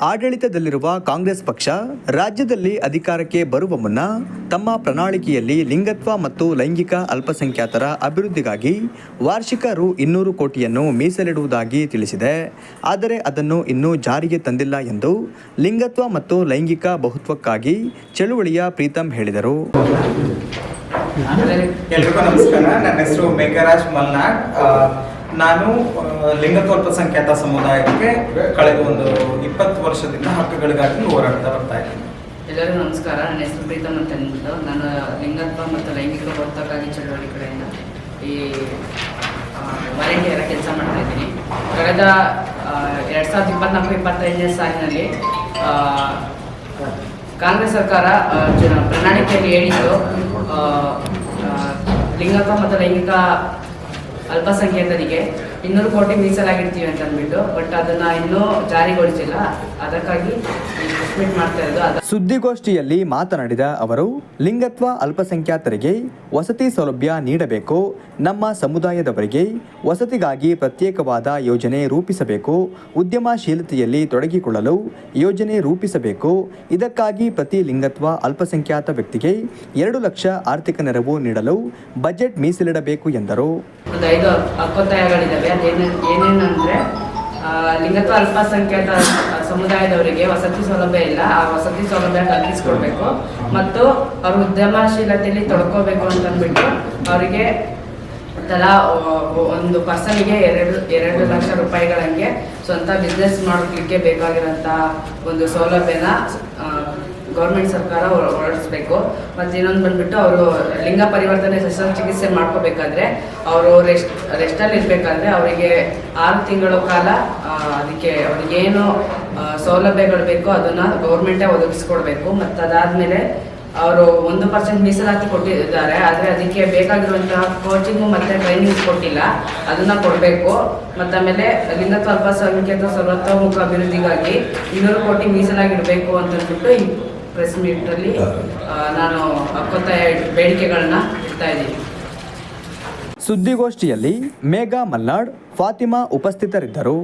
ಆಡಳಿತದಲ್ಲಿರುವ ಕಾಂಗ್ರೆಸ್ ಪಕ್ಷ ರಾಜ್ಯದಲ್ಲಿ ಅಧಿಕಾರಕ್ಕೆ ಬರುವ ಮುನ್ನ ತಮ್ಮ ಪ್ರಣಾಳಿಕೆಯಲ್ಲಿ ಲಿಂಗತ್ವ ಮತ್ತು ಲೈಂಗಿಕ ಅಲ್ಪಸಂಖ್ಯಾತರ ಅಭಿವೃದ್ಧಿಗಾಗಿ ವಾರ್ಷಿಕ ರು ಇನ್ನೂರು ಕೋಟಿಯನ್ನು ಮೀಸಲಿಡುವುದಾಗಿ ತಿಳಿಸಿದೆ. ಆದರೆ ಅದನ್ನು ಇನ್ನೂ ಜಾರಿಗೆ ತಂದಿಲ್ಲ ಎಂದು ಲಿಂಗತ್ವ ಮತ್ತು ಲೈಂಗಿಕ ಬಹುತ್ವಕ್ಕಾಗಿ ಚಳುವಳಿಯ ಪ್ರೀತಂ ಹೇಳಿದರು. ನಮಸ್ಕಾರ. ನನ್ನ ಹೆಸರು ನಾನು ಲಿಂಗತ್ವ ಅಲ್ಪಸಂಖ್ಯಾತ ಸಮುದಾಯಕ್ಕೆ ಕಳೆದ ಒಂದು ಇಪ್ಪತ್ತು ವರ್ಷದಿಂದ ಹಕ್ಕುಗಳಿಗಾಗಿ ಹೋರಾಡ್ತಾ ಬರ್ತಾ ಇದ್ದೀನಿ ಎಲ್ಲರಿಗೂ ನಮಸ್ಕಾರ. ನನ್ನ ಹೆಸರು ಪ್ರೀತಮ್ ಅಂತ ಅಂದ್ಬಿಟ್ಟು ನಾನು ಲಿಂಗತ್ವ ಮತ್ತು ಲೈಂಗಿಕ ಒತ್ತಕ್ಕಾಗಿ ಚಳವಳಿ ಕಡೆಯಿಂದ ಈ ವಾಲಂಟಿಯರ ಕೆಲಸ ಮಾಡ್ತಾ ಇದ್ದೀನಿ. ಕಳೆದ ಎರಡು ಸಾವಿರದ ಇಪ್ಪತ್ನಾಲ್ಕು, ಇಪ್ಪತ್ತೈದನೇ ಸಾಲಿನಲ್ಲಿ ಕಾಂಗ್ರೆಸ್ ಸರ್ಕಾರ ಪ್ರಣಾಳಿಕೆಯಲ್ಲಿ ಹೇಳಿದ್ದು ಲಿಂಗತ್ವ ಮತ್ತು ಲೈಂಗಿಕ ಅಲ್ಪಸಂಖ್ಯಾತರಿಗೆ ಇನ್ನೂರು ಕೋಟಿ ಮೀಸಲಾಗಿರ್ತೀವಿ ಅಂತ ಅಂದ್ಬಿಟ್ಟು ಬಟ್ ಅದನ್ನ ಇನ್ನೂ ಜಾರಿಗೊಳಿಸಿಲ್ಲ. ಅದಕ್ಕಾಗಿ ಮಾಡ್ತಾ ಇರೋದು ಸುದ್ದಿಗೋಷ್ಠಿಯಲ್ಲಿ ಮಾತನಾಡಿದ ಅವರು ಲಿಂಗತ್ವ ಅಲ್ಪಸಂಖ್ಯಾತರಿಗೆ ವಸತಿ ಸೌಲಭ್ಯ ನೀಡಬೇಕು ನಮ್ಮ ಸಮುದಾಯದವರಿಗೆ ವಸತಿಗಾಗಿ ಪ್ರತ್ಯೇಕವಾದ ಯೋಜನೆ ರೂಪಿಸಬೇಕು ಉದ್ಯಮಶೀಲತೆಯಲ್ಲಿ ತೊಡಗಿಕೊಳ್ಳಲು ಯೋಜನೆ ರೂಪಿಸಬೇಕು. ಇದಕ್ಕಾಗಿ ಪ್ರತಿ ಲಿಂಗತ್ವ ಅಲ್ಪಸಂಖ್ಯಾತ ವ್ಯಕ್ತಿಗೆ ಎರಡು ಲಕ್ಷ ಆರ್ಥಿಕ ನೆರವು ನೀಡಲು ಬಜೆಟ್ ಮೀಸಲಿಡಬೇಕು ಎಂದರು. ಒಂದು ಐದು ಅದೇನು ಏನೇನು ಅಂದರೆ ಲಿಂಗತ್ವ ಅಲ್ಪಸಂಖ್ಯಾತ ಸಮುದಾಯದವರಿಗೆ ವಸತಿ ಸೌಲಭ್ಯ ಇಲ್ಲ. ಆ ವಸತಿ ಸೌಲಭ್ಯ ಕಲ್ಪಿಸ್ಕೊಡ್ಬೇಕು. ಮತ್ತು ಅವ್ರ ಉದ್ಯಮಶೀಲತೆಯಲ್ಲಿ ತೊಡ್ಕೋಬೇಕು ಅಂತಂದ್ಬಿಟ್ಟು ಅವರಿಗೆ ತಲಾ ಒಂದು ಪರ್ಸನ್ಗೆ ಎರಡು ಎರಡು ಲಕ್ಷ ರೂಪಾಯಿಗಳಂಗೆ ಸ್ವಂತ ಬಿಸ್ನೆಸ್ ಮಾಡೋದಕ್ಕೆ ಬೇಕಾಗಿರೋಂಥ ಒಂದು ಸೌಲಭ್ಯನ ಗೌರ್ಮೆಂಟ್ ಸರ್ಕಾರ ಹೊರ- ಹೊರಡಿಸ್ಬೇಕು ಮತ್ತು ಇನ್ನೊಂದು ಬಂದ್ಬಿಟ್ಟು ಅವರು ಲಿಂಗ ಪರಿವರ್ತನೆ ಶಸ್ತ್ರಚಿಕಿತ್ಸೆ ಮಾಡ್ಕೋಬೇಕಾದ್ರೆ ಅವರು ರೆಸ್ಟ್ ರೆಸ್ಟಲ್ಲಿ ಇರಬೇಕಾದ್ರೆ ಅವರಿಗೆ ಆರು ತಿಂಗಳ ಕಾಲ ಅದಕ್ಕೆ ಅವ್ರಿಗೇನು ಏನು ಸೌಲಭ್ಯಗಳು ಬೇಕೋ ಅದನ್ನು ಗೌರ್ಮೆಂಟೇ ಒದಗಿಸ್ಕೊಡ್ಬೇಕು. ಮತ್ತು ಅದಾದಮೇಲೆ ಅವರು ಒಂದು ಪರ್ಸೆಂಟ್ ಮೀಸಲಾತಿ ಕೊಟ್ಟಿದ್ದಾರೆ. ಆದರೆ ಅದಕ್ಕೆ ಬೇಕಾಗಿರುವಂತಹ ಕೋಚಿಂಗು ಮತ್ತು ಟ್ರೈನಿಂಗ್ಸ್ ಕೊಟ್ಟಿಲ್ಲ. ಅದನ್ನು ಕೊಡಬೇಕು. ಮತ್ತು ಆಮೇಲೆ ಲಿಂಗತ್ವ ಅಲ್ಪಸಂಖ್ಯಾತ ಸರ್ವತೋಮುಖ ಅಭಿವೃದ್ಧಿಗಾಗಿ ಇನ್ನೂರು ಕೋಟಿ ಮೀಸಲಾಗಿಡಬೇಕು ಅಂತ ಅಂದ್ಬಿಟ್ಟು ಈ ಪ್ರೆಸ್ ಮೀಟಲ್ಲಿ ನಾನು ಹಕ್ಕೊತ್ತಾಯ ಬೇಡಿಕೆಗಳನ್ನ ಇಡ್ತಾ ಇದ್ದೀನಿ. ಸುದ್ದಿಗೋಷ್ಠಿಯಲ್ಲಿ ಮೇಘಾ ಮಲ್ನಾಡ್ ಫಾತಿಮಾ ಉಪಸ್ಥಿತರಿದ್ದರು.